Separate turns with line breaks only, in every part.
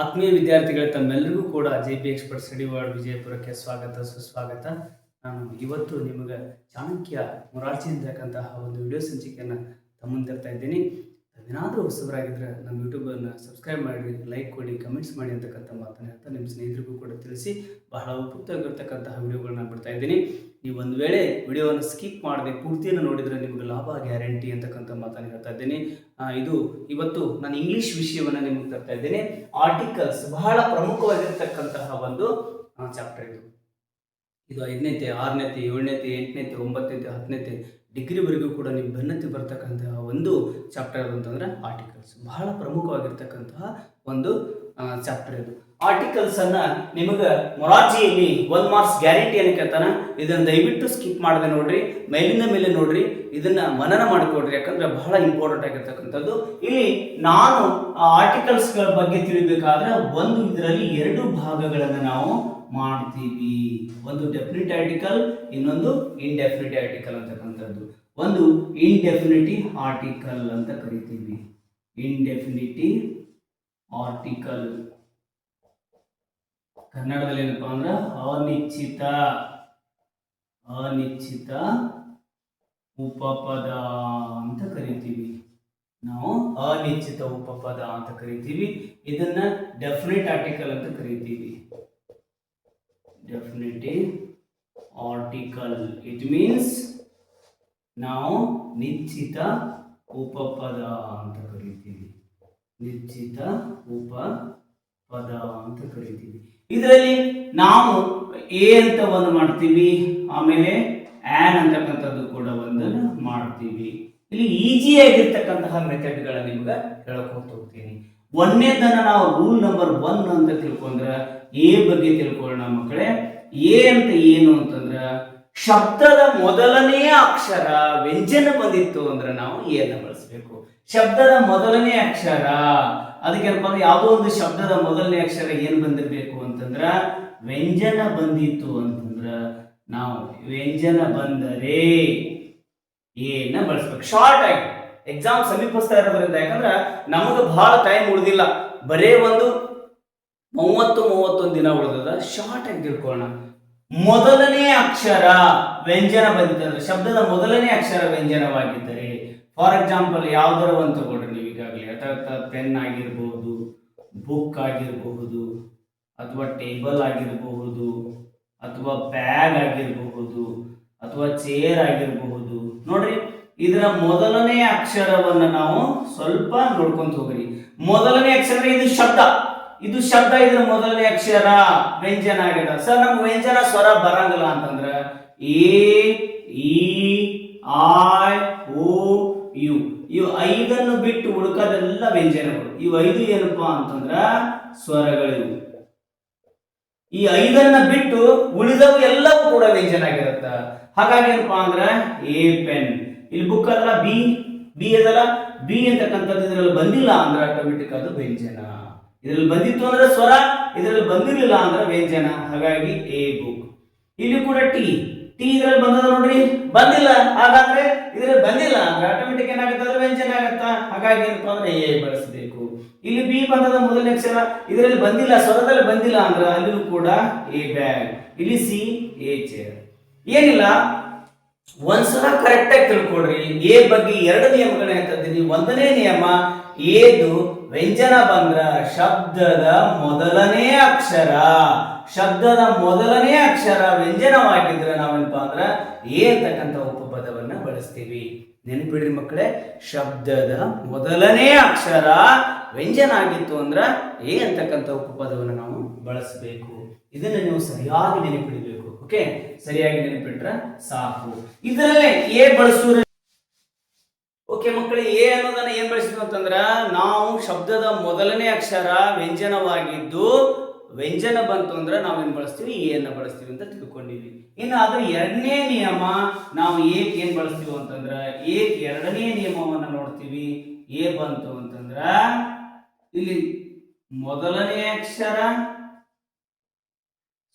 ಆತ್ಮೀಯ ವಿದ್ಯಾರ್ಥಿಗಳೇ, ತಮ್ಮೆಲ್ಲರಿಗೂ ಕೂಡ J P expert study word ವಿಜಯಪುರಕ್ಕೆ ಸ್ವಾಗತ, ಸುಸ್ವಾಗತ. ನಾನು ಇವತ್ತು ನಿಮಗೆ ಚಾಣಕ್ಯ ಮೊರಾರ್ಜಿ ಅಂತಕ್ಕಂತಹ ಒಂದು ವಿಡಿಯೋ ಸಂಚಿಕೆಯನ್ನು ತಮ್ಮ ಮುಂದೆ ತರ್ತಾ ಇದ್ದೀನಿ. ಏನಾದರೂ ಹೊಸಬರಾಗಿದ್ದರೆ ನಮ್ಮ ಯೂಟ್ಯೂಬನ್ನು ಸಬ್ಸ್ಕ್ರೈಬ್ ಮಾಡಿ ಲೈಕ್ ಕೊಡಿ ಕಮೆಂಟ್ಸ್ ಮಾಡಿ ಅಂತಕ್ಕಂಥ ಮಾತನ್ನು ಹೇಳ್ತಾ ನಿಮ್ಮ ಸ್ನೇಹಿತರಿಗೂ ಕೂಡ ತಿಳಿಸಿ ಬಹಳ ಉಪಯುಕ್ತವಾಗಿರ್ತಕ್ಕಂತಹ ವಿಡಿಯೋಗಳನ್ನ ಬಿಡ್ತಾ ಇದ್ದೀನಿ. ನೀವು ಒಂದು ವೇಳೆ ವಿಡಿಯೋವನ್ನು ಸ್ಕಿಪ್ ಮಾಡದೆ ಪೂರ್ತಿಯನ್ನು ನೋಡಿದರೆ ನಿಮಗೆ ಲಾಭ, ಗ್ಯಾರಂಟಿ ಅಂತಕ್ಕಂಥ ಮಾತನ್ನು ಹೇಳ್ತಾ ಇದ್ದೇನೆ. ಇದು ಇವತ್ತು ನಾನು ಇಂಗ್ಲಿಷ್ ವಿಷಯವನ್ನು ನಿಮಗೆ ತರ್ತಾ ಇದ್ದೇನೆ. ಆರ್ಟಿಕಲ್ಸ್ ಬಹಳ ಪ್ರಮುಖವಾಗಿರ್ತಕ್ಕಂತಹ ಒಂದು ಚಾಪ್ಟರ್ ಇದು. ಇದು ಐದನೇತೆ, ಆರನೇತೆ, ಏಳನೇತೆ, ಎಂಟನೇತೆ, ಒಂಬತ್ತನೇತೆ, ಹತ್ತನೇತೆ ಡಿಗ್ರಿವರೆಗೂ ಕೂಡ ನೀವು ಬೆನ್ನತ್ತಿ ಬರ್ತಕ್ಕಂತಹ ಒಂದು ಚಾಪ್ಟರ್ ಅಂತಂದ್ರೆ ಆರ್ಟಿಕಲ್ಸ್ ಬಹಳ ಪ್ರಮುಖವಾಗಿರ್ತಕ್ಕಂತಹ ಒಂದು ಚಾಪ್ಟರ್ ಇದು. ಆರ್ಟಿಕಲ್ಸ್ ಅನ್ನ ನಿಮಗೆ ಮೊರಾರ್ಜಿಯಲ್ಲಿ ಒನ್ ಮಾರ್ಕ್ಸ್ ಗ್ಯಾರಂಟಿಯನ್ನು ಕೇಳ್ತಾನ. ಇದನ್ನ ದಯವಿಟ್ಟು ಸ್ಕಿಪ್ ಮಾಡದೆ ನೋಡ್ರಿ. ಮೇಲಿಂದ ಮೇಲೆ ನೋಡ್ರಿ. ಇದನ್ನ ಮನನ ಮಾಡಿಕೊಡ್ರಿ. ಯಾಕಂದ್ರೆ ಬಹಳ ಇಂಪಾರ್ಟೆಂಟ್ ಆಗಿರ್ತಕ್ಕಂಥದ್ದು. ಇಲ್ಲಿ ನಾನು ಆರ್ಟಿಕಲ್ಸ್ಗಳ ಬಗ್ಗೆ ತಿಳಿಬೇಕಾದ್ರೆ ಒಂದು ಇದರಲ್ಲಿ ಎರಡು ಭಾಗಗಳನ್ನು ನಾವು ಮಾಡ್ತೀವಿ. ಒಂದು ಡೆಫಿನಿಟ್ ಆರ್ಟಿಕಲ್ ಇನ್ನೊಂದು ಇನ್ಡೆಫಿನಿಟ್ ಆರ್ಟಿಕಲ್ ಅಂತಕ್ಕಂಥದ್ದು. ಒಂದು ಇನ್ಡೆಫಿನಿಟಿ ಆರ್ಟಿಕಲ್ ಅಂತ ಕರಿತೀವಿ. ಇನ್ಡೆಫಿನಿಟಿ ಆರ್ಟಿಕಲ್ ಕನ್ನಡದಲ್ಲಿ ಏನಪ್ಪಾ ಅಂದ್ರೆ ಅನಿಶ್ಚಿತ ಅನಿಶ್ಚಿತ ಉಪಪದ ಅಂತ ಕರಿತೀವಿ. ನಾವು ಅನಿಶ್ಚಿತ ಉಪಪದ ಅಂತ ಕರಿತೀವಿ. ಇದನ್ನ ಡೆಫಿನೆಟ್ ಆರ್ಟಿಕಲ್ ಅಂತ ಕರಿತೀವಿ. ಡೆಫಿನೆಟಿವ್ ಆರ್ಟಿಕಲ್ ಇಟ್ ಮೀನ್ಸ್ ನಾವು ನಿಶ್ಚಿತ ಉಪಪದ ಅಂತ ಕರಿತೀವಿ. ನಿಶ್ಚಿತ ಉಪಪದ ಅಂತ ಕರಿತೀವಿ. ಇದರಲ್ಲಿ ನಾವು ಎ ಅಂತ ಒಂದು ಮಾಡ್ತೀವಿ, ಆಮೇಲೆ ಆನ್ ಅಂತಕ್ಕಂಥದ್ದು ಕೂಡ ಒಂದನ್ನು ಮಾಡ್ತೀವಿ. ಇಲ್ಲಿ ಈಜಿ ಆಗಿರ್ತಕ್ಕಂತಹ ಮೆಥಡ್ಗಳ ನಿಮ್ಗೆ ಹೇಳ್ಕೊತ ಹೋಗ್ತೀನಿ. ಒಂದನೇದನ್ನ ನಾವು ರೂಲ್ ನಂಬರ್ ಒನ್ ಅಂತ ತಿಳ್ಕೊಂಡ್ರೆ ಎ ಬಗ್ಗೆ ತಿಳ್ಕೊಳ್ಳೋಣ ಮಕ್ಕಳೇ. ಎ ಅಂತ ಏನು ಅಂತಂದ್ರ, ಶಬ್ದದ ಮೊದಲನೆಯ ಅಕ್ಷರ ವ್ಯಂಜನ ಬಂದಿತ್ತು ಅಂದ್ರೆ ನಾವು ಎ ಅನ್ನ ಬಳಸಬೇಕು. ಶಬ್ದದ ಮೊದಲನೇ ಅಕ್ಷರ ಅದಕ್ಕೇನಪ್ಪ ಅಂದ್ರೆ ಯಾವುದೋ ಒಂದು ಶಬ್ದದ ಮೊದಲನೇ ಅಕ್ಷರ ಏನ್ ಬಂದಿರಬೇಕು ಅಂತಂದ್ರ, ವ್ಯಂಜನ ಬಂದಿತ್ತು ಅಂತಂದ್ರ ನಾವು ವ್ಯಂಜನ ಬಂದರೆ ಏನ ಬಳಸ್ಬೇಕು? ಶಾರ್ಟ್ ಆಗಿ. ಎಕ್ಸಾಮ್ ಸಮೀಪಿಸ್ತಾ ಇರೋದ್ರಿಂದ ಯಾಕಂದ್ರೆ ನಮಗೆ ಬಹಳ ಟೈಮ್ ಉಳಿದಿಲ್ಲ. ಬರೇ ಒಂದು ಮೂವತ್ತು, ಮೂವತ್ತೊಂದು ದಿನ ಉಳಿದದ. ಶಾರ್ಟ್ ಆಗಿ ತಿಳ್ಕೊಳ್ಳೋಣ. ಮೊದಲನೇ ಅಕ್ಷರ ವ್ಯಂಜನ ಬಂದಿದ್ದರೆ ಶಬ್ದದ ಮೊದಲನೇ ಅಕ್ಷರ ವ್ಯಂಜನವಾಗಿದ್ದರೆ ಫಾರ್ ಎಕ್ಸಾಂಪಲ್ ಯಾವ್ದಾರ ಒಂದು ತಗೊಳ್ರಿ ನೀವು ಈಗಾಗಲೇ ಅಥವಾ ಪೆನ್ ಆಗಿರ್ಬೋದು ಬುಕ್ ಆಗಿರಬಹುದು, ಅಥವಾ ಟೇಬಲ್ ಆಗಿರಬಹುದು, ಅಥವಾ ಬ್ಯಾಗ್ ಆಗಿರಬಹುದು, ಅಥವಾ ಚೇರ್ ಆಗಿರಬಹುದು. ನೋಡ್ರಿ, ಇದರ ಮೊದಲನೇ ಅಕ್ಷರವನ್ನ ನಾವು ಸ್ವಲ್ಪ ನೋಡ್ಕೊಂತ ಹೋಗ್ರಿ. ಮೊದಲನೇ ಅಕ್ಷರ ಇದು ಶಬ್ದ. ಇದು ಶಬ್ದ ಇದರ ಮೊದಲನೇ ಅಕ್ಷರ. ವ್ಯಂಜನ ಆಗ್ಯದ. ಸರ್, ನಮ್ಗೆ ವ್ಯಂಜನ ಸ್ವರ ಬರಂಗಿಲ್ಲ ಅಂತಂದ್ರ A, E, I, O U ಇವು ಐದನ್ನು ಬಿಟ್ಟು ಉಳ್ಕದೆಲ್ಲ ವ್ಯಂಜನಗಳು. ಇವು ಐದು ಏನಪ್ಪ ಅಂತಂದ್ರ ಸ್ವರಗಳಿವು. ಈ ಐದನ್ನ ಬಿಟ್ಟು ಉಳಿದವು ಎಲ್ಲವೂ ಕೂಡ ವ್ಯಂಜನ ಆಗಿರುತ್ತ. ಹಾಗಾಗಿ ಏನಪ್ಪಾ ಅಂದ್ರ ಎ ಪೆನ್. ಇಲ್ಲಿ ಬುಕ್ ಅಲ್ಲ, ಬಿ ಬಿ ಅದಲ್ಲ, ಬಿ ಅಂತಕ್ಕಂಥದ್ದು ಇದರಲ್ಲಿ ಬಂದಿಲ್ಲ ಅಂದ್ರೆ ಆಟೋಮೆಟಿಕ್ ಅದು ವ್ಯಂಜನ. ಇದರಲ್ಲಿ ಬಂದಿತ್ತು ಅಂದ್ರೆ ಸ್ವರ, ಇದರಲ್ಲಿ ಬಂದಿರಲಿಲ್ಲ ಅಂದ್ರೆ ವ್ಯಂಜನ. ಹಾಗಾಗಿ ಎ ಬುಕ್ ಇಲ್ಲಿ ಕೂಡ ಟಿ. ಟಿ ಇದರಲ್ಲಿ ಬಂದದ ನೋಡ್ರಿ. ಬಂದಿಲ್ಲ. ಹಾಗಾದ್ರೆ ಇದರಲ್ಲಿ ಬಂದಿಲ್ಲ ಅಂದ್ರೆ ಆಟೋಮೆಟಿಕ್ ಏನಾಗುತ್ತೆ? ಅಂದ್ರೆ ವ್ಯಂಜನ ಆಗತ್ತಾ ಹಾಗಾಗಿ ಏನಪ್ಪಾ ಅಂದ್ರೆ ಎ ಬಳಸಬೇಕು. ಇಲ್ಲಿ ಬಿ ಬಂದದ ಮೊದಲನೇ ಅಕ್ಷರ. ಇದರಲ್ಲಿ ಬಂದಿಲ್ಲ, ಸ್ವರದಲ್ಲಿ ಬಂದಿಲ್ಲ ಅಂದ್ರೆ ಅಲ್ಲಿಯೂ ಕೂಡ ಎ ಬ್ಯಾಗ್ ಇಲ್ಲಿ ಸಿ ಎ ಚೇರ್ ಏನಿಲ್ಲ? ಒಂದ್ಸಲ ಕರೆಕ್ಟ್ ಆಗಿ ತಿಳ್ಕೊಡ್ರಿ ಎ ಬಗ್ಗೆ ಎರಡು ನಿಯಮಗಳನ್ನ ಹೇಳ್ತಿದ್ದೀನಿ ಒಂದನೇ ನಿಯಮ ಏದು ವ್ಯಂಜನ ಬಂದ್ರ ಶಬ್ದದ ಮೊದಲನೇ ಅಕ್ಷರ. ಶಬ್ದದ ಮೊದಲನೇ ಅಕ್ಷರ ವ್ಯಂಜನವಾಗಿದ್ರೆ ನಾವೇನಪ್ಪ ಅಂದ್ರೆ ಏ ಅಂತಕ್ಕಂಥ ಉಪಪದವನ್ನ ಬಳಸ್ತೀವಿ. ನೆನ್ಪಿಡ್ರಿ ಮಕ್ಕಳೇ, ಶಬ್ದದ ಮೊದಲನೇ ಅಕ್ಷರ ವ್ಯಂಜನ ಆಗಿತ್ತು ಅಂದ್ರೆ ಏ ಅಂತಕ್ಕಂಥ ಉಪಪದವನ್ನು ನಾವು ಬಳಸಬೇಕು. ಇದನ್ನ ನೀವು ಸರಿಯಾಗಿ ನೆನಪಿಡಬೇಕು, ಓಕೆ? ಸರಿಯಾಗಿ ನೆನಪಿಟ್ರೆ ಸಾಕು. ಇದರಲ್ಲೇ ಎ ಬಳಸೂರ ಓಕೆ ಮಕ್ಕಳು, ಎ ಅನ್ನೋದನ್ನ ಏನ್ ಬಳಸಿದ್ವಿ ಅಂತಂದ್ರ ನಾವು ಶಬ್ದದ ಮೊದಲನೇ ಅಕ್ಷರ ವ್ಯಂಜನವಾಗಿದ್ದು ವ್ಯಂಜನ ಬಂತು ಅಂದ್ರೆ ನಾವೇನ್ ಬಳಸ್ತೀವಿ? ಅನ್ನ ಬಳಸ್ತೀವಿ ಅಂತ ತಿಳ್ಕೊಂಡಿದ್ವಿ. ಇನ್ನು ಅದ್ರ ಎರಡನೇ ನಿಯಮ, ನಾವು ಏಕ್ ಏನ್ ಬಳಸ್ತೀವಿ ಅಂತಂದ್ರೆ, ಏಕ್ ಎರಡನೇ ನಿಯಮವನ್ನ ನೋಡ್ತೀವಿ. ಎ ಬಂತು ಅಂತಂದ್ರ, ಇಲ್ಲಿ ಮೊದಲನೇ ಅಕ್ಷರ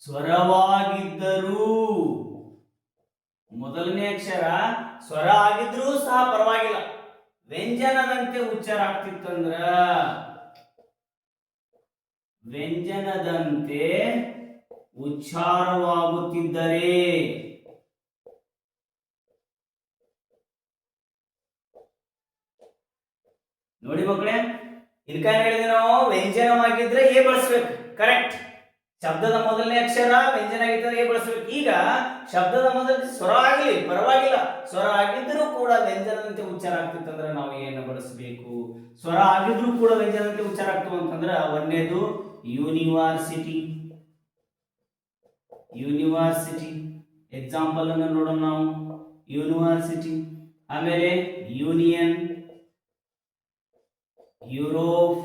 ಸ್ವರವಾಗಿದ್ದರೂ, ಮೊದಲನೇ ಅಕ್ಷರ ಸ್ವರ ಆಗಿದ್ರೂ ಸಹ ಪರವಾಗಿಲ್ಲ. ವ್ಯಂಜನದಂತೆ ಉಚ್ಚಾರ ಆಗ್ತಿತ್ತಂದ್ರ ವ್ಯಂಜನದಂತೆ ಉಚ್ಚಾರವಾಗುತ್ತಿದ್ದರೆ. ನೋಡಿ ಮಕ್ಕಳೇ ಇನ್ಕ ಹೇಳಿದ್ರೆ ನಾವು? ವ್ಯಂಜನವಾಗಿದ್ರೆ ಏ ಬಳಸ್ಬೇಕು. ಕರೆಕ್ಟ್ ಶಬ್ದದ ಮೊದಲನೇ ಅಕ್ಷರ ವ್ಯಂಜನ ಆಗಿದ್ದರೆ ಏ ಬಳಸ್ಬೇಕು. ಈಗ ಶಬ್ದದ ಮೊದಲ ಸ್ವರ ಆಗಲಿ, ಪರವಾಗಿಲ್ಲ. ಸ್ವರ ಆಗಿದ್ರೂ ಕೂಡ ವ್ಯಂಜನದಂತೆ ಉಚ್ಚಾರ ಆಗ್ತಿತ್ತಂದ್ರೆ ನಾವು ಏನು ಬಳಸಬೇಕು? ಸ್ವರ ಆಗಿದ್ರೂ ಕೂಡ ವ್ಯಂಜನದಂತೆ ಉಚ್ಚಾರ ಆಗ್ತವೆ ಅಂತಂದ್ರೆ ಒಂದನೇದು ಯೂನಿವರ್ಸಿಟಿ ಯೂನಿವರ್ಸಿಟಿ ಎಕ್ಸಾಂಪಲ್ ಅನ್ನು ನೋಡೋಣ ನಾವು ಯೂನಿವರ್ಸಿಟಿ ಆಮೇಲೆ ಯೂನಿಯನ್ ಯುರೋಪ್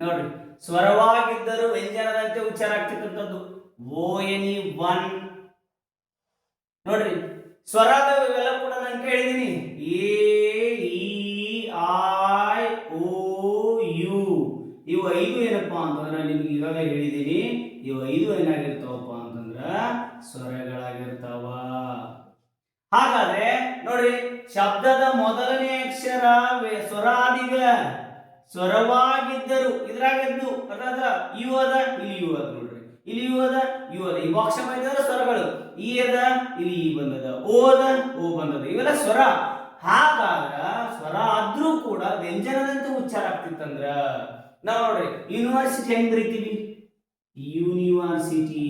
ನೋಡ್ರಿ ಸ್ವರವಾಗಿದ್ದರೂ ವ್ಯಂಜನದಂತೆ ಉಚ್ಚಾರ ಆಗ್ತಕ್ಕಂಥದ್ದು ಓ ಎನ್ ಇ ಒನ್ ನೋಡ್ರಿ ಸ್ವರದ ಇವೆಲ್ಲ ಕೂಡ ನಾನು ಕೇಳಿದೀನಿ A E I O U ಇವು ಐದು ಏನಪ್ಪಾ ಅಂತಂದ್ರೆ ನಿಮ್ಗೆ ಇವಾಗ ಹೇಳಿದೀನಿ ಇವು ಐದು ಏನಾಗಿರ್ತಾವಪ್ಪ ಅಂತಂದ್ರ ಸ್ವರಗಳಾಗಿರ್ತಾವ. ಹಾಗಾದ್ರೆ ನೋಡಿ, ಶಬ್ದದ ಮೊದಲನೇ ಅಕ್ಷರ ಸ್ವರಾದಿಗ ಸ್ವರವಾಗಿದ್ದರು. ಇದ್ರಾಗಿದ್ದು ಅದಾದ್ರ ಯು ಅದ, ಇಲ್ಲಿ ಯು ಅದ ನೋಡ್ರಿ. ಇಲ್ಲಿ ಯು ಅದ, ಇವು ಅದ. ಈ ಮಾಡಿದ್ರೆ ಸ್ವರಗಳು. ಈ ಅದ, ಇಲ್ಲಿ ಈ ಬಂದದ. ಓ ಅದ, ಓ ಬಂದದ. ಇವೆಲ್ಲ ಸ್ವರ. ಹಾಗಾದ್ರ ಸ್ವರ ಆದ್ರೂ ಕೂಡ ವ್ಯಂಜನದಂತೆ ಉಚ್ಚಾರ ಆಗ್ತಿತ್ತಂದ್ರ, ನಾವು ನೋಡ್ರಿ ಯೂನಿವರ್ಸಿಟಿ ಹೆಂಗ್ ಬರೀತೀವಿ ಯೂನಿವರ್ಸಿಟಿ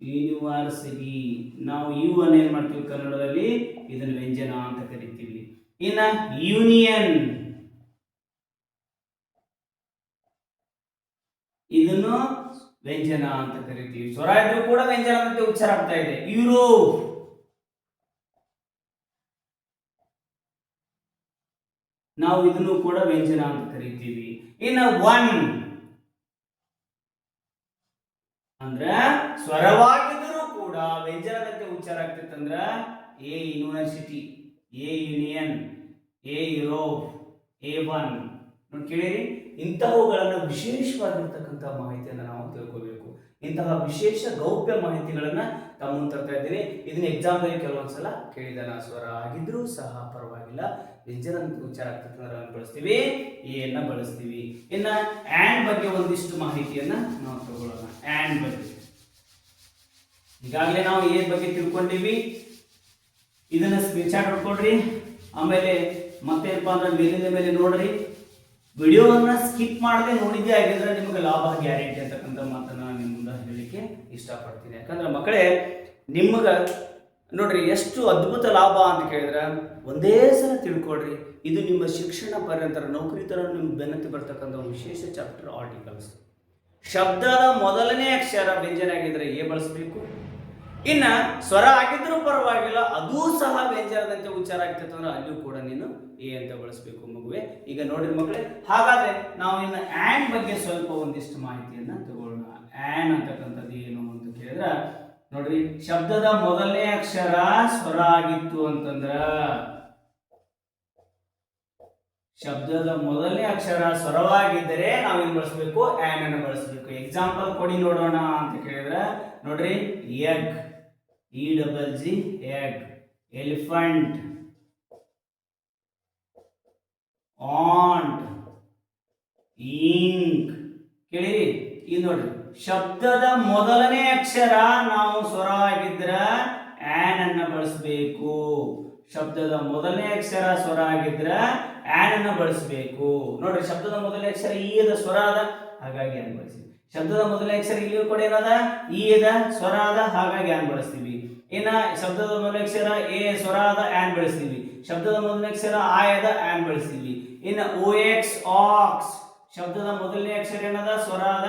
ಯೂನಿವರ್ಸಿಟಿ ನಾವು ಯು ಅನ್ನ ಏನ್ ಮಾಡ್ತೀವಿ ಕನ್ನಡದಲ್ಲಿ? ಇದನ್ನ ವ್ಯಂಜನ ಅಂತ ಕರಿತೀವಿ. ಇನ್ನ ಯೂನಿಯನ್ ಇದನ್ನು ವ್ಯಂಜನ ಅಂತ ಕರಿತೀವಿ. ಸ್ವರ ಇದ್ರೂ ಕೂಡ ವ್ಯಂಜನ ಅಂತ ಉಚ್ಚಾರ ಆಗ್ತಾ ಇದೆ. ಯುರೋಪ್ ನಾವು ಇದನ್ನು ಕೂಡ ವ್ಯಂಜನ ಅಂತ ಕರಿತೀವಿ. ಇನ್ನು ಒನ್ ಅಂದ್ರೆ ಸ್ವರವಾಗಿದ್ದರೂ ಕೂಡ ವ್ಯಂಜನದಂತೆ ಉಚ್ಚಾರ ಆಗ್ತಿತ್ತಂದ್ರ a university a union a Europe a one ನೋಡಿ ಕೇಳಿರಿ, ಇಂತಹವುಗಳನ್ನು ವಿಶೇಷವಾಗಿರ್ತಕ್ಕಂಥ ಮಾಹಿತಿಯನ್ನು ನಾವು ತಿಳ್ಕೋಬೇಕು. ಇಂತಹ ವಿಶೇಷ ಗೌಪ್ಯ ಮಾಹಿತಿಗಳನ್ನ ತಮ್ಮ ತರ್ತಾ ಇದ್ದೀನಿ ಇದನ್ನ ಎಕ್ಸಾಂಪಲ್ ಕೆಲವೊಂದ್ಸಲ ಕೇಳಿದಾನ ಸ್ವರ ಆಗಿದ್ರೂ ಸಹ ಪರವಾಗಿಲ್ಲ. ವ್ಯಂಜನ ಉಚ್ಚಾರ ಆಗ್ತಕ್ಕಂಥ ಬಳಸ್ತೀವಿ ಎನ್ನ ಬಳಸ್ತೀವಿ. ಇನ್ನ ಆ್ಯಂಡ್ ಬಗ್ಗೆ ಒಂದಿಷ್ಟು ಮಾಹಿತಿಯನ್ನ ನಾವು ತಗೊಳ್ಳೋಣ. ಆ್ಯಂಡ್ ಬಗ್ಗೆ. ಈಗಾಗಲೇ ನಾವು ಏನ್ ಬಗ್ಗೆ ತಿಳ್ಕೊಂಡಿವಿ? ಇದನ್ನ ಸ್ಕ್ರೀನ್ ಶಾಟ್ ಹೊಡ್ಕೊಡ್ರಿ ಆಮೇಲೆ ಮತ್ತೇನಪ್ಪ ಅಂದ್ರೆ ಮೇಲಿನ ಮೇಲೆ ನೋಡ್ರಿ. ವಿಡಿಯೋವನ್ನ ಸ್ಕಿಪ್ ಮಾಡದೆ ನೋಡಿದ್ದೇ ಆಗಿದ್ರೆ ನಿಮಗೆ ಲಾಭ ಗ್ಯಾರಂಟಿ ಅಂತಕ್ಕಂಥ ಮಾತನ್ನ ನಿಮ್ಮ ಮುಂದೆ ಹೇಳಲಿಕ್ಕೆ ಇಷ್ಟಪಡ್ತೀನಿ. ಯಾಕಂದ್ರೆ ಮಕ್ಕಳೇ, ನಿಮಗೆ ನೋಡ್ರಿ, ಎಷ್ಟು ಅದ್ಭುತ ಲಾಭ ಅಂತ ಕೇಳಿದ್ರೆ, ಒಂದೇ ಸಲ ತಿಳ್ಕೊಳ್ರಿ, ಇದು ನಿಮ್ಮ ಶಿಕ್ಷಣ ಪರ್ಯಂತರ, ನೌಕರಿ ತರ ನಿಮ್ಮ ಬೆನ್ನತ್ತಿ ಬರ್ತಕ್ಕಂಥ ಒಂದು ವಿಶೇಷ ಚಾಪ್ಟರ್ ಆರ್ಟಿಕಲ್ಸ್ ಶಬ್ದದ ಮೊದಲನೇ ಅಕ್ಷರ ವ್ಯಂಜನ ಆಗಿದ್ರೆ ಏ ಬಳಸಬೇಕು? ಇನ್ನ ಸ್ವರ ಆಗಿದ್ರೂ ಪರವಾಗಿಲ್ಲ, ಅದೂ ಸಹ ವ್ಯಂಜನದಂತೆ ಉಚ್ಚಾರ ಆಗ್ತಿತ್ತು ಅಂದ್ರೆ ಅಲ್ಲಿಯೂ ಕೂಡ ನೀನು ಎ ಅಂತ ಬಳಸಬೇಕು ಮಗುವೆ. ಈಗ ನೋಡಿದ ಮಕ್ಕಳೇ, ಹಾಗಾದ್ರೆ ನಾವು ಇನ್ನು ಆ್ಯಂಡ್ ಬಗ್ಗೆ ಸ್ವಲ್ಪ ಒಂದಿಷ್ಟು ಮಾಹಿತಿಯನ್ನ ತಗೊಳ್ಳೋಣ. ಆ್ಯಂಡ್ ಅಂತಕ್ಕಂಥದ್ದು ಏನು ಅಂತ ಕೇಳಿದ್ರೆ ನೋಡ್ರಿ, ಶಬ್ದದ ಮೊದಲನೇ ಅಕ್ಷರ ಸ್ವರ ಆಗಿತ್ತು ಅಂತಂದ್ರ ಶಬ್ದದ ಮೊದಲನೇ ಅಕ್ಷರ ಸ್ವರವಾಗಿದ್ದರೆ ನಾವೇನ್ ಬಳಸಬೇಕು? ಆ್ಯನ್ ಅನ್ನು ಬಳಸಬೇಕು. ಎಕ್ಸಾಂಪಲ್ ಕೊಡಿ ನೋಡೋಣ ಅಂತ ಕೇಳಿದ್ರೆ, ನೋಡ್ರಿ egg E double G egg elephant ant ink ಕೇಳಿ ಇದು ನೋಡ್ರಿ. ಶಬ್ದದ ಮೊದಲನೇ ಅಕ್ಷರ ನಾವು ಸ್ವರ ಆಗಿದ್ರ ಆನ್ ಅನ್ನ ಬಳಸಬೇಕು. ಶಬ್ದದ ಮೊದಲನೇ ಅಕ್ಷರ ಸ್ವರ ಆಗಿದ್ರ ಆನ್ ಅನ್ನ ಬಳಸಬೇಕು. ನೋಡ್ರಿ, ಶಬ್ದದ ಮೊದಲನೇ ಅಕ್ಷರ ಈ ಅದ ಸ್ವರ ಅದ ಹಾಗಾಗಿ ಆ್ಯನ್ ಬಳಸಿ ಶಬ್ದದ ಮೊದಲನೇ ಅಕ್ಷರ ಇಲ್ಲಿ ಕೂಡ ಏನದ? ಈ ಅದ ಸ್ವರ ಅದ ಹಾಗಾಗಿ ಆ್ಯನ್ ಬಳಸ್ತೀವಿ. ಇನ್ನ ಶಬ್ದದ ಮೊದಲನೇ ಅಕ್ಷರ ಎ ಸ್ವರ ಅದ ಆನ್ ಬಳಸ್ತೀವಿ. ಶಬ್ದದ ಮೊದಲನೇ ಅಕ್ಷರ ಆಯದ ಆ್ಯನ್ ಬಳಸ್ತೀವಿ. ಇನ್ನು ಓ ಎಕ್ಸ್, ಆಕ್ಸ್. ಶಬ್ದದ ಮೊದಲನೇ ಅಕ್ಷರ ಏನದ? ಸ್ವರ ಅದ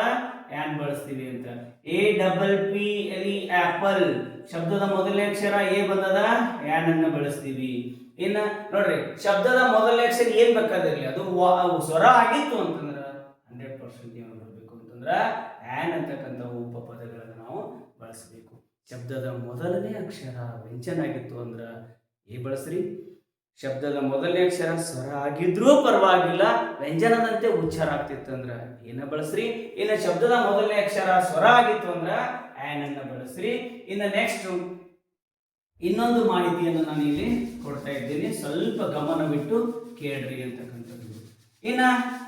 ಆ್ಯನ್ ಬಳಸ್ತೀವಿ ಅಂತ. A double P L E apple ಶಬ್ದದ ಮೊದಲನೇ ಅಕ್ಷರ ಎ ಬಂದದ ಆ್ಯನ್ ಅನ್ನ ಬಳಸ್ತೀವಿ. ಇನ್ನ ನೋಡ್ರಿ, ಶಬ್ದದ ಮೊದಲನೇ ಅಕ್ಷರ ಏನ್ ಬೇಕಾದಿರ್ಲಿ, ಅದು ಸ್ವರ ಆಗಿತ್ತು ಅಂತಂದ್ರ ಹಂಡ್ರೆಡ್ ಪರ್ಸೆಂಟ್ ಏನು ಬರಬೇಕು ಅಂತಂದ್ರ ಆ್ಯನ್ ಅಂತಕ್ಕಂಥ ಉಪಪದಗಳನ್ನು ನಾವು ಬಳಸಬೇಕು. ಶಬ್ದದ ಮೊದಲನೇ ಅಕ್ಷರ ವ್ಯಂಜನ ಆಗಿತ್ತು ಅಂದ್ರ ಏ ಬಳಸ್ರಿ? ಶಬ್ದದ ಮೊದಲನೇ ಅಕ್ಷರ ಸ್ವರ ಆಗಿದ್ರೂ ಪರವಾಗಿಲ್ಲ, ವ್ಯಂಜನದಂತೆ ಉಚ್ಚಾರ ಆಗ್ತಿತ್ತು ಅಂದ್ರ, ಏನ ಬಳಸ್ರಿ? ಇನ್ನು ಶಬ್ದದ ಮೊದಲನೇ ಅಕ್ಷರ ಸ್ವರ ಆಗಿತ್ತು ಅಂದ್ರ ಆ್ಯನ್ ಅನ್ನ ಬಳಸ್ರಿ. ಇನ್ನು ನೆಕ್ಸ್ಟ್ ಇನ್ನೊಂದು ಮಾಹಿತಿಯನ್ನು ನಾನು ಇಲ್ಲಿ ಕೊಡ್ತಾ ಇದ್ದೀನಿ. ಸ್ವಲ್ಪ ಗಮನವಿಟ್ಟು ಕೇಳ್ರಿ ಅಂತಕ್ಕಂಥದ್ದು. ಇನ್ನ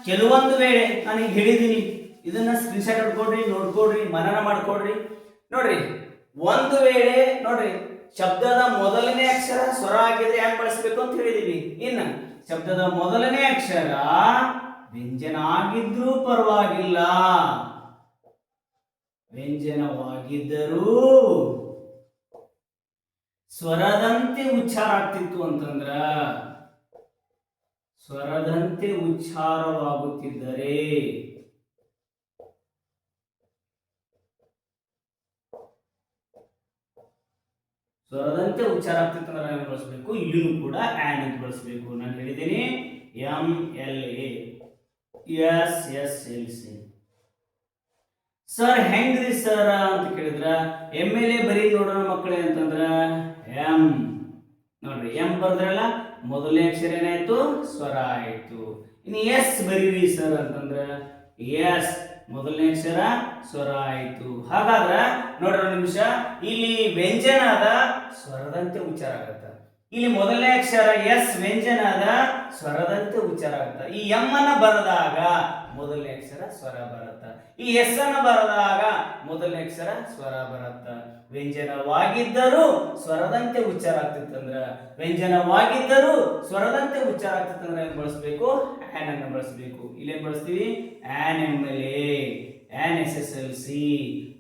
ಕೆಲವೊಂದು ವೇಳೆ ನಾನು ಹೇಳಿದ್ದೀನಿ ಇದನ್ನ ಸ್ಕ್ರೀನ್ಶಾಟ್ ಹೊಡ್ಕೊಡ್ರಿ, ನೋಡ್ಕೊಡ್ರಿ, ಮನನ ಮಾಡ್ಕೊಡ್ರಿ. ನೋಡ್ರಿ, ಒಂದು ವೇಳೆ, ನೋಡ್ರಿ ಶಬ್ದದ ಮೊದಲನೇ ಅಕ್ಷರ ಸ್ವರ ಆಗಿದ್ರೆ ಯಾಕೆ ಬಳಸಬೇಕು ಅಂತ ಹೇಳಿದೀವಿ. ಇನ್ನ ಶಬ್ದದ ಮೊದಲನೇ ಅಕ್ಷರ ವ್ಯಂಜನ ಆಗಿದ್ರೂ ಪರವಾಗಿಲ್ಲ. ವ್ಯಂಜನವಾಗಿದ್ದರೂ ಸ್ವರದಂತೆ ಉಚ್ಚಾರ ಆಗ್ತಿತ್ತು ಅಂತಂದ್ರ, ಸ್ವರದಂತೆ ಉಚ್ಚಾರವಾಗುತ್ತಿದ್ದರೆ ಸ್ವರದಂತೆ ಉಚ್ಚಾರ ಆಗ್ತಿತ್ತು ಅಂದ್ರೆ ಏನು ಬಳಸಬೇಕು? ಇಲ್ಲಿನೂ ಕೂಡ ಆ್ಯನ್ ಅಂತ ಬಳಸಬೇಕು. ನಾನು ಹೇಳಿದ್ದೀನಿ M L S S, L, C. Sir, ಹೆಂಗ್ರಿ ಸರ್ ಅಂತ ಕೇಳಿದ್ರ? ಎಂ ಎಲ್ ಎ ಬರೀ ನೋಡೋಣ ಮಕ್ಕಳೇ ಅಂತಂದ್ರ ಎಂ. ನೋಡ್ರಿ, ಎಂ ಬರ್ದ್ರಲ್ಲ, ಮೊದಲನೇ ಅಕ್ಷರ ಏನಾಯ್ತು? ಸ್ವರ ಆಯ್ತು. ಇನ್ನು ಎಸ್ ಬರೀರಿ ಸರ್ ಅಂತಂದ್ರ ಎಸ್. ಮೊದಲನೇ ಅಕ್ಷರ ಸ್ವರ ಆಯಿತು ಹಾಗಾದ್ರೆ ನೋಡ್ರಿ ನಿಮಿಷ. ಇಲ್ಲಿ ವ್ಯಂಜನಾದ ಸ್ವರದಂತೆ ಉಚ್ಚಾರ ಆಗುತ್ತೆ. ಇಲ್ಲಿ ಮೊದಲನೇ ಅಕ್ಷರ ಎಸ್ ವ್ಯಂಜನಾದ ಸ್ವರದಂತೆ ಉಚ್ಚಾರ ಆಗುತ್ತೆ. ಈ ಎಂ ಅನ್ನ ಬರೆದಾಗ ಮೊದಲನೇ ಅಕ್ಷರ ಸ್ವರ ಬರುತ್ತ. ಈ ಎಸ್ ಅನ್ನು ಬರೆದಾಗ ಮೊದಲನೇ ಅಕ್ಷರ ಸ್ವರ ಬರುತ್ತ. ವ್ಯಂಜನವಾಗಿದ್ದರೂ ಸ್ವರದಂತೆ ಉಚ್ಚಾರ ಆಗ್ತಿತ್ತಂದ್ರ, ವ್ಯಂಜನವಾಗಿದ್ದರೂ ಸ್ವರದಂತೆ ಉಚ್ಚಾರ ಆಗ್ತಿತ್ತಂದ್ರ ಏನ್ ಬಳಸಬೇಕು? ಆನ್ ಅನ್ನು ಬಳಸಬೇಕು. ಇಲ್ಲೇನ್ ಬಳಸ್ತೀವಿ? An M L A an S S L C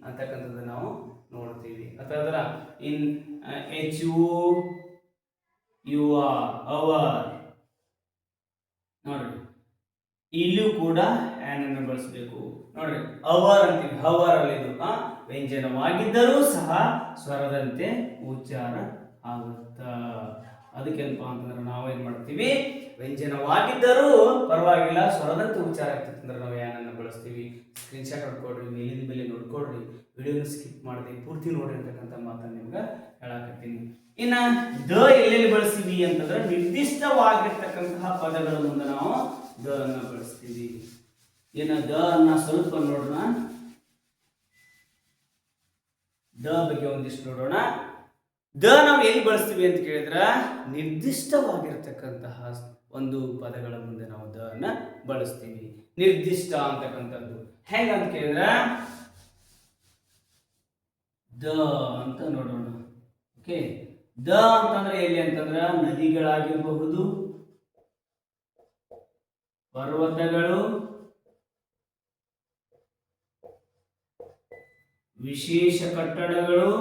ಅಂತಕ್ಕಂಥದ್ದು ನಾವು ನೋಡ್ತೀವಿ. ಅಥವಾ an H U U R, hour. ನೋಡ್ರಿ. ಇಲ್ಲೂ ಕೂಡ ಆನ್ ಅನ್ನು ಬಳಸಬೇಕು. ನೋಡ್ರಿ ಅವರ್ ಅಂತೀವಿ ಹವರ್ ಅಲ್ಲಿ ವ್ಯಂಜನವಾಗಿದ್ದರೂ ಸಹ ಸ್ವರದಂತೆ ಉಚ್ಚಾರ ಆಗುತ್ತ. ಅದಕ್ಕೇನಪ್ಪ ಅಂತಂದ್ರೆ ನಾವೇನ್ ಮಾಡ್ತೀವಿ? ವ್ಯಂಜನವಾಗಿದ್ದರೂ ಪರವಾಗಿಲ್ಲ, ಸ್ವರದಂತೆ ಉಚ್ಚಾರ ಆಗ್ತೈತೆ ಅಂದ್ರೆ ನಾವು ಏನನ್ನು ಬಳಸ್ತೀವಿ. ಸ್ಕ್ರೀನ್ಶಾಟ್ ನೋಡ್ಕೊಡ್ರಿ ಮೇಲಿನ ಮೇಲೆ ನೋಡ್ಕೊಡ್ರಿ. ವಿಡಿಯೋನ ಸ್ಕಿಪ್ ಮಾಡಿದೆ, ಪೂರ್ತಿ ನೋಡಿರ್ತಕ್ಕಂಥ ಮಾತನ್ನ ನಿಮ್ಗೆ ಹೇಳಾಕತ್ತೀನಿ. ಇನ್ನ ದ ಎಲ್ಲೆಲ್ಲಿ ಬಳಸ್ತೀವಿ ಅಂತಂದ್ರೆ ನಿರ್ದಿಷ್ಟವಾಗಿರ್ತಕ್ಕಂತಹ ಪದಗಳ ಮುಂದೆ ನಾವು ದ ಅನ್ನ ಬಳಸ್ತೀವಿ. ಏನ ದ ಅನ್ನ ಸ್ವಲ್ಪ ನೋಡೋಣ. ದ ಬಗ್ಗೆ ಒಂದಿಷ್ಟು ನೋಡೋಣ. ದ ನಾವು ಎಲ್ಲಿ ಬಳಸ್ತೀವಿ ಅಂತ ಕೇಳಿದ್ರ ನಿರ್ದಿಷ್ಟವಾಗಿರ್ತಕ್ಕಂತಹ ಒಂದು ಪದಗಳ ಮುಂದೆ ನಾವು ದ ಅನ್ನ ಬಳಸ್ತೀವಿ. ನಿರ್ದಿಷ್ಟ ಅಂತಕ್ಕಂಥದ್ದು. ಹೆಂಗಂತ ಕೇಳಿದ್ರೆ? ದ ಅಂತ ನೋಡೋಣ. ಓಕೆ? ದ ಅಂತಂದ್ರೆ ಎಲ್ಲಿ ಅಂತಂದ್ರ ನದಿಗಳಾಗಿರಬಹುದು ಪರ್ವತಗಳು ವಿಶೇಷ ಕಟ್ಟಡಗಳು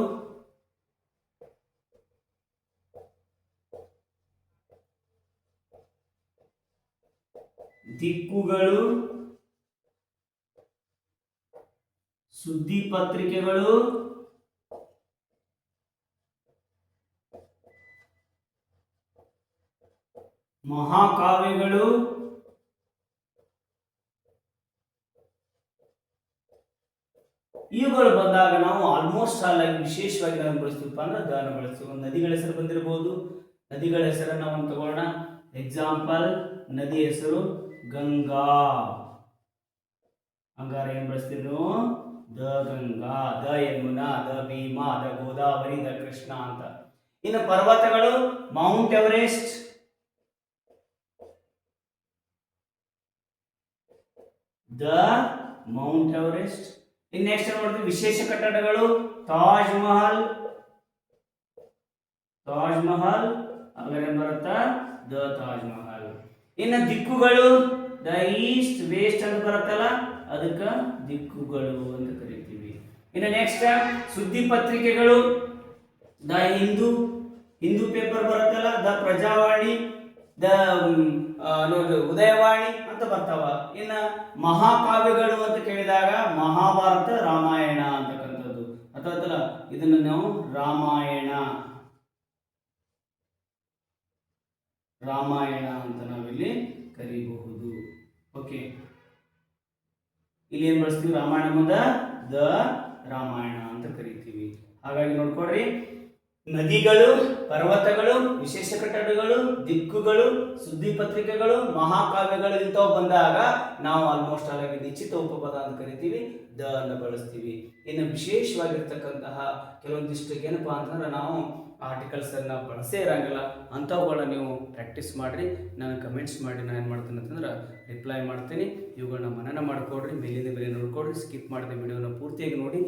ದಿಕ್ಕುಗಳು ಸುದ್ದಿ ಪತ್ರಿಕೆಗಳು ಮಹಾಕಾವ್ಯಗಳು ಇವುಗಳು ಬಂದಾಗ ನಾವು ಆಲ್ಮೋಸ್ಟ್ ಆಲ್ ಆಗಿ ವಿಶೇಷವಾಗಿ ನಾವು ಬಳಸ್ತೀವಪ್ಪ ಅಂದ್ರೆ ದಾನ ಬಳಸ್ತೀವಿ. ಒಂದು ನದಿಗಳ ಹೆಸರು ಬಂದಿರಬಹುದು ನದಿಗಳ ಹೆಸರನ್ನು ನಾವು ತಗೊಳ್ಳೋಣ. ಎಕ್ಸಾಂಪಲ್ ನದಿ ಹೆಸರು ಗಂಗಾ. ಹಂಗಾರ ಏನ್ ಬಳಸ್ತೀವಿ the Ganga, the Yamuna, the Bhima, the Godavari, the Krishna ಅಂತ. ಇನ್ನು ಪರ್ವತಗಳು, Mount Everest the Mount Everest. In next ನೋಡ್ತೀವಿ ವಿಶೇಷ ಕಟ್ಟಡಗಳು. ತಾಜ್ ಮಹಲ್. ತಾಜ್ ಮಹಲ್. ಹಾಗಾದ್ರೆ ಬರುತ್ತಾ? ದ ತಾಜ್ ಮಹಲ್. ಇನ್ನು ದಿಕ್ಕುಗಳು. ದ ಈಸ್ಟ್, ವೇಸ್ಟ್ ಅಂತ ಬರುತ್ತಲ್ಲ, ಅದಕ್ಕ ದಿಕ್ಕುಗಳು ಅಂತ ಕರಿತೀವಿ. ಇನ್ನು ನೆಕ್ಸ್ಟ್ ಸುದ್ದಿ ಪತ್ರಿಕೆಗಳು. ದ ಹಿಂದೂ. ಹಿಂದೂ ಪೇಪರ್ ಬರುತ್ತಲ್ಲ, ದ ಪ್ರಜಾವಾಣಿ. ದ ಅನ್ನೋದು ಉದಯವಾಣಿ ಅಂತ ಬರ್ತಾವ. ಇನ್ನ ಮಹಾಕಾವ್ಯಗಳು ಅಂತ ಕೇಳಿದಾಗ ಮಹಾಭಾರತ ರಾಮಾಯಣ ಅಂತಕ್ಕಂಥದ್ದು. ಅಥವಾ ಇದನ್ನ ನಾವು ರಾಮಾಯಣ. ರಾಮಾಯಣ ಅಂತ ನಾವಿಲ್ಲಿ ಕರಿಬಹುದು. ಓಕೆ. ಇಲ್ಲಿ ಏನ್ ಬಳಸ್ತೀವಿ? ರಾಮಾಯಣ ಮುಂದ ದ ರಾಮಾಯಣ ಅಂತ ಕರಿತೀವಿ. ಹಾಗಾಗಿ ನೋಡ್ಕೊಡ್ರಿ ನದಿಗಳು, ಪರ್ವತಗಳು, ವಿಶೇಷ ಕಟ್ಟಡಗಳು, ದಿಕ್ಕುಗಳು, ಸುದ್ದಿ ಪತ್ರಿಕೆಗಳು ಮಹಾಕಾವ್ಯಗಳು ಇಂಥವು ಬಂದಾಗ ನಾವು ಆಲ್ಮೋಸ್ಟ್ ಆಗಿ ನಿಶ್ಚಿತ ಉಪಪದ ಅಂತ ಕರಿತೀವಿ, ದ ಅನ್ನು ಬಳಸ್ತೀವಿ. ಇನ್ನು ವಿಶೇಷವಾಗಿರ್ತಕ್ಕಂತಹ ಕೆಲವೊಂದಿಷ್ಟು ಏನಪ್ಪಾ ಅಂತಂದ್ರೆ ನಾವು ಆರ್ಟಿಕಲ್ಸ್ ಅನ್ನ ಬಳಸೇ ಇರಂಗಿಲ್ಲ. ಅಂಥವುಗಳನ್ನ ನೀವು ಪ್ರಾಕ್ಟೀಸ್ ಮಾಡಿರಿ ನಾನು ಕಮೆಂಟ್ಸ್ ಮಾಡಿ ನಾನು ಏನು ಮಾಡ್ತೀನಿ ಅಂತಂದ್ರೆ ರಿಪ್ಲೈ ಮಾಡ್ತೀನಿ. ಇವುಗಳನ್ನ ಮನನ ಮಾಡ್ಕೊಡ್ರಿ, ಮೇಲಿಂದ ಮೇಲೆ ನೋಡ್ಕೊಡ್ರಿ ಸ್ಕಿಪ್ ಮಾಡಿದ ವಿಡಿಯೋನ ಪೂರ್ತಿಯಾಗಿ ನೋಡಿ.